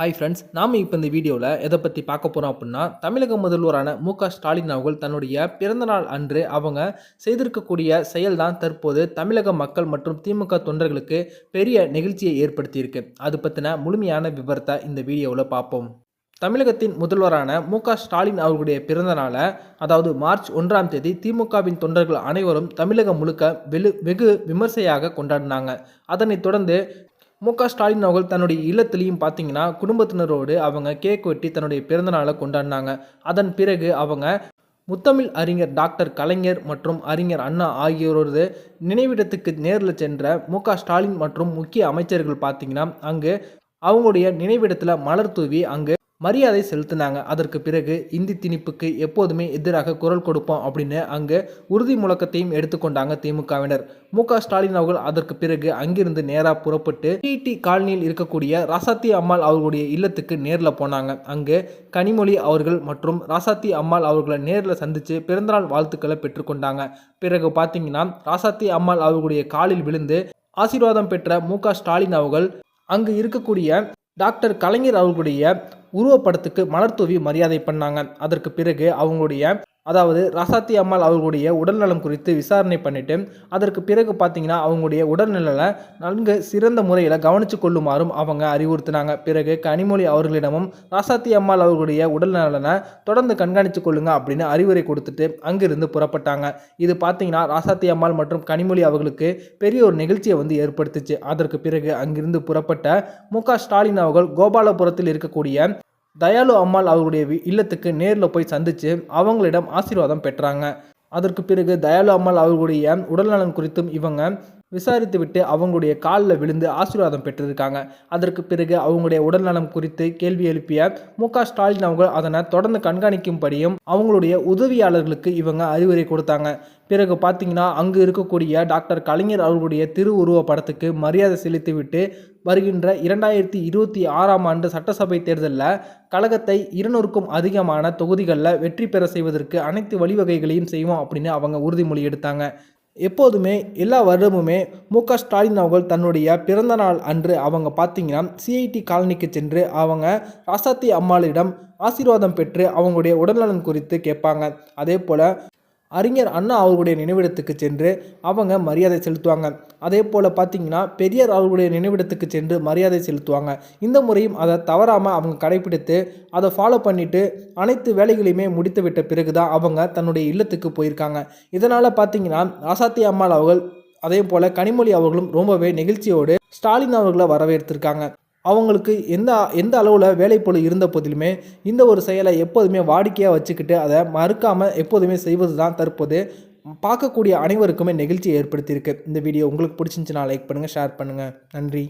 Hi friends நாம் இப்போ இந்த வீடியோவில் எதை பற்றி பார்க்க போகிறோம் அப்படின்னா தமிழக முதல்வரான மு க ஸ்டாலின் அவர்கள் தன்னுடைய பிறந்தநாள் அன்று அவங்க செய்திருக்கக்கூடிய செயல்தான் தற்போது தமிழக மக்கள் மற்றும் திமுக தொண்டர்களுக்கு பெரிய நெகிழ்ச்சியை ஏற்படுத்தியிருக்கு. அது பற்றின முழுமையான விவரத்தை இந்த வீடியோவில் பார்ப்போம். தமிழகத்தின் முதல்வரான மு க ஸ்டாலின் அவர்களுடைய பிறந்தநாளை அதாவது மார்ச் ஒன்றாம் தேதி திமுகவின் தொண்டர்கள் அனைவரும் தமிழகம் முழுக்க வெகு வெகு விமர்சையாக கொண்டாடினாங்க. அதனைத் தொடர்ந்து மு க ஸ்டாலின் அவர்கள் தன்னுடைய இல்லத்திலையும் பார்த்தீங்கன்னா குடும்பத்தினரோடு அவங்க கேக் வெட்டி தன்னுடைய பிறந்தநாளை கொண்டாடினாங்க. அதன் பிறகு அவங்க முத்தமிழ் அறிஞர் டாக்டர் கலைஞர் மற்றும் அறிஞர் அண்ணா ஆகியோரது நினைவிடத்துக்கு நேரில் சென்ற மு க ஸ்டாலின் மற்றும் முக்கிய அமைச்சர்கள் பார்த்தீங்கன்னா அங்கு அவங்களுடைய நினைவிடத்தில் மலர் தூவி அங்கு மரியாதை செலுத்தினாங்க. அதற்கு பிறகு இந்தி திணிப்புக்கு எப்போதுமே எதிராக குரல் கொடுப்போம் அப்படின்னு அங்கு உறுதி முழக்கத்தையும் எடுத்துக்கொண்டாங்க திமுகவினர். மு க ஸ்டாலின் அவர்கள் அதற்கு பிறகு அங்கிருந்து நேராக புறப்பட்டு டிடி காலனியில் இருக்கக்கூடிய ராசாத்தி அம்மாள் அவர்களுடைய இல்லத்துக்கு நேரில் போனாங்க. அங்கு கனிமொழி அவர்கள் மற்றும் ராசாத்தி அம்மாள் அவர்களை நேரில் சந்தித்து பிறந்தநாள் வாழ்த்துக்களை பெற்றுக்கொண்டாங்க பிறகு பார்த்தீங்கன்னா ராசாத்தி அம்மாள் அவர்களுடைய காலில் விழுந்து ஆசீர்வாதம் பெற்ற மு க ஸ்டாலின் அவர்கள் அங்கு இருக்கக்கூடிய டாக்டர் கலைஞர் அவர்களுடைய உருவப்படத்துக்கு மலர் தூவி மரியாதை பண்ணாங்க. அதற்கு பிறகு அவங்களுடைய அதாவது ராசாத்தி அம்மாள் அவர்களுடைய உடல்நலம் குறித்து விசாரணை பண்ணிவிட்டு அதற்கு பிறகு பார்த்தீங்கன்னா அவங்களுடைய உடல்நலனை நன்கு சிறந்த முறையில் கவனித்து கொள்ளுமாறும் அவங்க அறிவுறுத்தினாங்க. பிறகு கனிமொழி அவர்களிடமும் ராசாத்தி அம்மாள் அவர்களுடைய உடல்நலனை தொடர்ந்து கண்காணித்து கொள்ளுங்க அப்படின்னு அறிவுரை கொடுத்துட்டு அங்கிருந்து புறப்பட்டாங்க. இது பார்த்தீங்கன்னா ராசாத்தி அம்மாள் மற்றும் கனிமொழி அவர்களுக்கு பெரிய ஒரு நிகழ்ச்சியை வந்து ஏற்படுத்துச்சு. அதற்கு பிறகு அங்கிருந்து புறப்பட்ட மு ஸ்டாலின் அவர்கள் கோபாலபுரத்தில் இருக்கக்கூடிய தயாளு அம்மாள் அவருடைய இல்லத்துக்கு நேரில் போய் சந்தித்து அவங்களிடம் ஆசீர்வாதம் பெற்றாங்க. அதற்கு பிறகு தயாளு அம்மாள் அவர்களுடைய உடல்நலன் குறித்தும் இவங்க விசாரித்துவிட்டு அவங்களுடைய காலில் விழுந்து ஆசீர்வாதம் பெற்றிருக்காங்க. அதற்கு பிறகு அவங்களுடைய உடல்நலம் குறித்து கேள்வி எழுப்பிய மு. க. ஸ்டாலின் அவங்க அதனை தொடர்ந்து கண்காணிக்கும்படியும் அவங்களுடைய உதவியாளர்களுக்கு இவங்க அறிவுரை கொடுத்தாங்க. பிறகு பார்த்தீங்கன்னா அங்கு இருக்கக்கூடிய டாக்டர் கலைஞர் அவர்களுடைய திருவுருவ படத்துக்கு மரியாதை செலுத்திவிட்டு வருகின்ற இரண்டாயிரத்தி இருபத்தி ஆறாம் ஆண்டு சட்டசபை தேர்தலில் கழகத்தை இருநூறுக்கும் அதிகமான தொகுதிகளில் வெற்றி பெற செய்வதற்கு அனைத்து வழிவகைகளையும் செய்வோம் அப்படின்னு அவங்க உறுதிமொழி எடுத்தாங்க. எப்போதுமே எல்லா வருடமுமே மு க ஸ்டாலின் அவர்கள் தன்னுடைய பிறந்த நாள் அன்று அவங்க பார்த்தீங்கன்னா சிஐடி காலனிக்கு சென்று அவங்க ராசாத்தி அம்மாளிடம் ஆசீர்வாதம் பெற்று அவங்களுடைய உடல்நலன் குறித்து கேட்பாங்க. அதே போல் அறிஞர் அண்ணா அவர்களுடைய நினைவிடத்துக்கு சென்று அவங்க மரியாதை செலுத்துவாங்க. அதே போல் பார்த்தீங்கன்னா பெரியார் அவர்களுடைய நினைவிடத்துக்கு சென்று மரியாதை செலுத்துவாங்க. இந்த முறையும் அதை தவறாமல் அவங்க கடைபிடித்து அதை ஃபாலோ பண்ணிவிட்டு அனைத்து வேலைகளையுமே முடித்து விட்ட பிறகு தான் அவங்க தன்னுடைய இல்லத்துக்கு போயிருக்காங்க. இதனால் பார்த்தீங்கன்னா ராசாத்தி அம்மாள் அவர்கள் அதே போல் கனிமொழி அவர்களும் ரொம்பவே நெகிழ்ச்சியோடு ஸ்டாலின் அவர்களை வரவேற்றிருக்காங்க. அவங்களுக்கு எந்த எந்த அளவில் வேலைப்பொழு இருந்த போதிலுமே இந்த ஒரு செயலை எப்போதுமே வாடிக்கையாக வச்சுக்கிட்டு அதை மறுக்காமல் எப்போதுமே செய்வது தான் தற்போது பார்க்கக்கூடிய அனைவருக்குமே நெகிழ்ச்சியை ஏற்படுத்தியிருக்கு. இந்த வீடியோ உங்களுக்கு பிடிச்சிருந்துச்சுன்னா லைக் பண்ணுங்கள் ஷேர் பண்ணுங்கள் நன்றி.